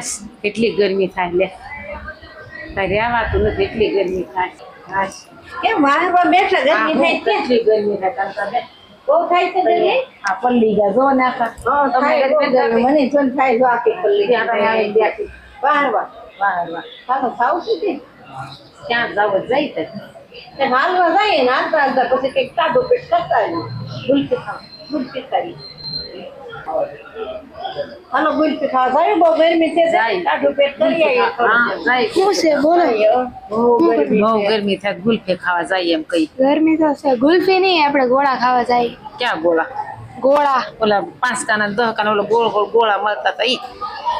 હાશ કેટલી ગરમી થાય લે. રહેવાતું નથી એટલી ગરમી થાય. કેમ વાહમાં બેઠા ગરમી થાય છે? કેટલી ગરમી થાય કાંતા બહુ થાય છે ગરમી? આ પલ્લી ગયા જો ને આખા. હા થાય બહુ ગરમી. મને જોન થાય જો આખી પલ્લી ત્યાં તો આવીને બેઠી. વાહવા વાહ વાહ હાલો ખાવું છે ક્યાં જાવ જાય તે. હાલવા જાય ને હાલતા હાલતા પછી કંઈક કાઢો પેટ કરતા ખાવી હાલો ગુલકી ખાવા જાય બહુ ગરમી છે જાય. કાઢો પેટ કરી આવીએ હા જાય. શું છે બોલો. બહુ ગરમી બહુ છે. ગરમી થાય ગુલ્ફી ખાવા જાય એમ કઈ. ગરમી તો છે. ગુલફી નહીં આપણે ગોળા ખાવા જાય. ક્યાં ગોળા? ગોળા. ઓલા પાંચ કાના દસ કાના ઓલા ગોળ ગોળ ગોળા મળતા હતા ઈ.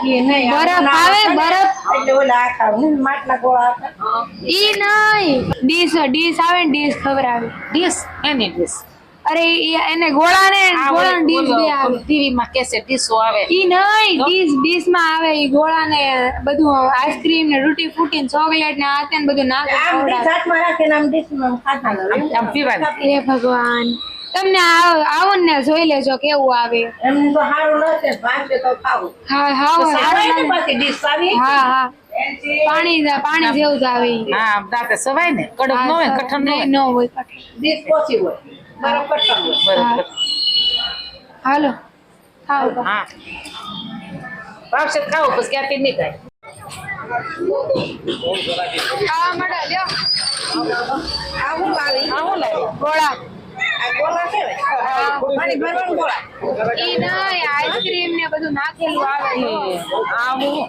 નહીં બરફ આવે, બરફ. એટલે ઓલા આખા માટલા ગોળા. ઈ નહીં. ડીશ ડીશ આવે ને ડીશ ખબર આવે ડીશ? એની ડીશ? અરે એને ગોળા ને ગોળા ને ડીશ બે આવે. ટીવી માં કેસે ડીશો આવે. ઈ નહીં ડીશ ડીશમાં આવે ઈ ગોળા ને બધું આઈસ્ક્રીમ ને રૂટી ફૂટી ને ચોકલેટ ને આ તે ને બધું નાખે આમ ડીશ હાથમાં રાખે ને આમ ડીશમાં ખાતા આમ હોય. હે ભગવાન. તમને આવો ને જોઈ લેજો કેવું આવે. એમ તો સારું ન છે ભાંગે તો ખાવું. હા હા સારું પાછી ડીશ આવી હા હા. પાણી પાણી જેવું જ આવે. હા દાંતે સવાય ને કડક ન હોય કઠણ ન હોય. નહીં, ન ડીશ ઓછી હોય. હાલો. હા. ભાવશે ખાવ પછી ક્યાંથી નહીં થાય. ખાવા માંડો, લ્યો. આવું હું આવી લાવી ગોળા. ગોળા કેવાય પાણી ભરવાનું ગોળા. ઈ નહીં આઈસ્ક્રીમ ને બધું નાખેલું આવે છે. આ હું આવું.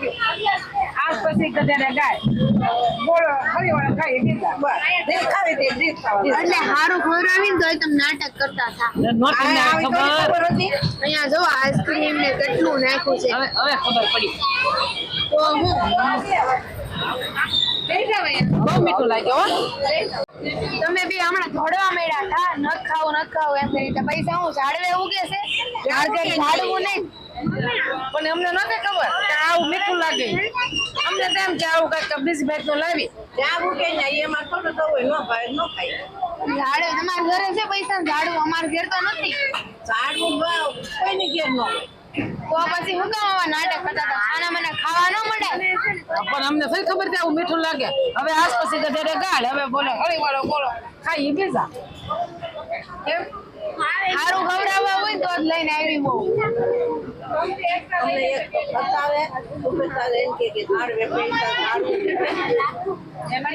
પછી ગધેડા ગાય? ગોળો હળી વાળા ખાઈ દીધા બસ. જે ખાવી તે જીત ખાવાનું. એટલે હારું ખવડાવીને તો તમે નાટક કરતા હતા. ખબર? ખબર અહીંયા જો આઈસ્ક્રીમ ને કેટલું નાખ્યું છે. હવે હવે ખબર પડી. તો હું? બહુ મીઠું લાગ્યું હો. તમે બી હમણાં ધોડવા મળ્યા હતા ન ખાવું ન ખાવું એમ કરીને પૈસા હું ઝાડવે ઉગે છે? ઝાડ ઝાડવું નહીં. પણ અમને નહોતી ખબર કે આવું મીઠું લાગે. અમને તો એમ કે આવું કંઈક બીજી ભાઈ તો લાવી. ત્યાં મૂકે ને એમાં થોડું થવું હોય, ન ભાઈ ન ખાય. ઝાડે તમારા ઘરે છે પૈસા? ઝાડવું અમારા ઘેર તો નથી. ઝાડવું કોઈની ઘેર ન હોય. તો પછી હું કામ આવા નાટક કરતા હતા? ખાના મને ખાવા ન મળે. પણ અમને થઈ ખબર છે આવું મીઠું લાગે. હવે આજ પછી ગધેડે ગાળ. હવે બોલે હળી વાળો બોલો. ખાઈ બીજા કેમ? સારું ખવડાવવા હોય તો જ લઈને આવી બહુ. અમને એક બતાવે, તો એમ કે કે ઝાડવે પૈસા, ઝાડવું.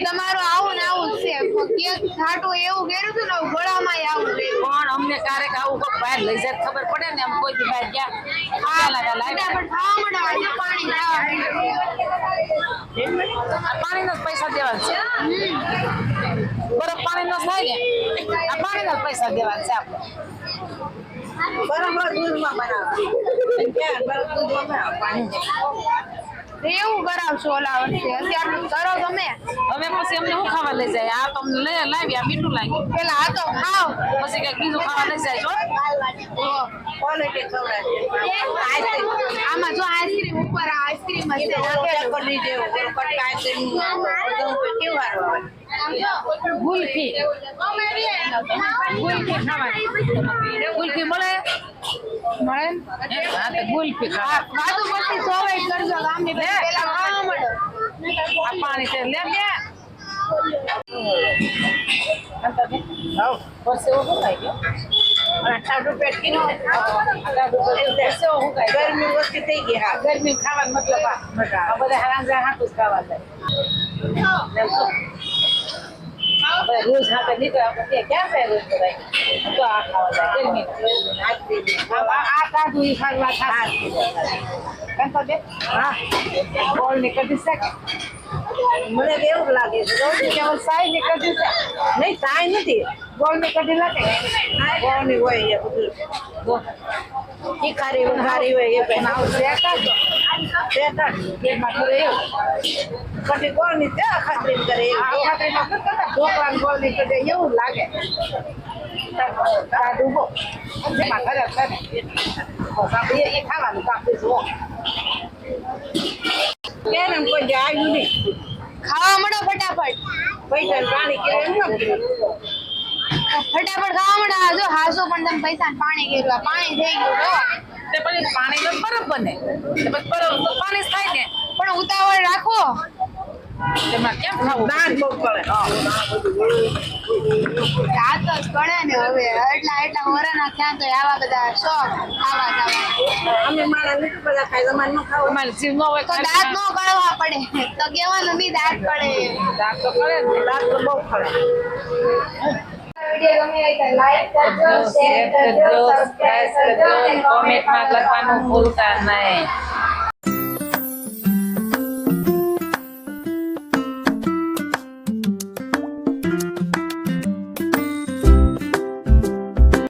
તમારું આવું ને આવું એવું કર્યું હતું ને ગોળામાં આવું પણ અમને ક્યારેક આવું કોક બહાર લઈ જાય ખબર પડે ને એમ કોઈ બહાર ગયા. પાણી ખાવા આ પાણીના જ પૈસા દેવા છે. બરફ પાણી નો થાય ને આ પાણીના જ પૈસા દેવા છે આપણે. બરાબર દૂધમાં બનાવવા. બરફ દૂધમાં બનાવવા પાણી. એવું કરાવશો ઓલા વર્ષે. અત્યારનું કરો તમે હવે પછી અમને શું ખાવા લઈ જાય? આ તમને લઈ લાવ્યા આ મીઠું લાગ્યું પેલા આ તો ખાવ પછી કંઈક બીજું ખાવા લઈ જાય છો. આમાં જો આઈસ્ક્રીમ ઉપર આઈસ્ક્રીમ. ગુલ્ફી. ગુલ્ફી ખાવાની. ગુલ્ફી મળે? મળે? હે? તો ગુલ્ફી ખાવા વાતું પછી સોવાઈ કરજો. ગામની પેલા ખાવા મળો. આ પાણી છે. લે લે. ગરમી વસ્તી થઈ ગઈ હા. ગરમી ખાવાનું મતલબ આ. આ બધા હાંજા હાટું ખાવા જાય. બધા રોજ કરી તો આપણે ક્યાં થાય રોજ બધા? તો આ ખાવા જાય ગરમી આ કાઢું ઈ ખાવા ખાસ બે હા. બોલની કઢી શકે મને એવું લાગે છે. રોજ કેવલ સાઈ ની કઢી નહીં સાઈ નથી. ગોળની કઢી લાગે ની હોય એ બધું તીખારી ઉઘારી હોય એ પણ આવું શેકા કટી કોની ત્યાં ખાતરી કરે. ઢોકળા ને ગોળની એવું લાગે. આપણે એ ખાવાનું કાપી જુઓ. કેરમ કોઈ આવ્યું નહીં? ખાવા મળો ફટાફટ. પૈસા પાણી કે એમ ન. ફટાફટ ખાવા મળો. આ જો હાસુ પણ તમે પૈસા ને પાણી ગયું પાણી થઈ ગયું જો. તે પછી પાણી તો બરફ બને. તે પછી બરફ તો પાણી થાય ને. પણ ઉતાવળ રાખો. તેમાં કેમ ખાવું? દાંત બહુ પડે. તો ગણે ને હવે. એટલા એટલા વરાના થયા તો આવા બધા શોખ ખાવા જવા અમે મારા નથી બધા ખાય તમારે ન ખાવું. તમારે જીવ ન હોય તો દાંત નો કળવા પડે. તો કેવાનું બી દાંત પડે. દાંત તો કરે દાંત તો બહુ પડે. વીડિયો ગમે હોય તો લાઈક કરજો શેર કરજો સબસ્ક્રાઇબ કરજો કોમેન્ટમાં લખવાનું ભૂલતા નહીં.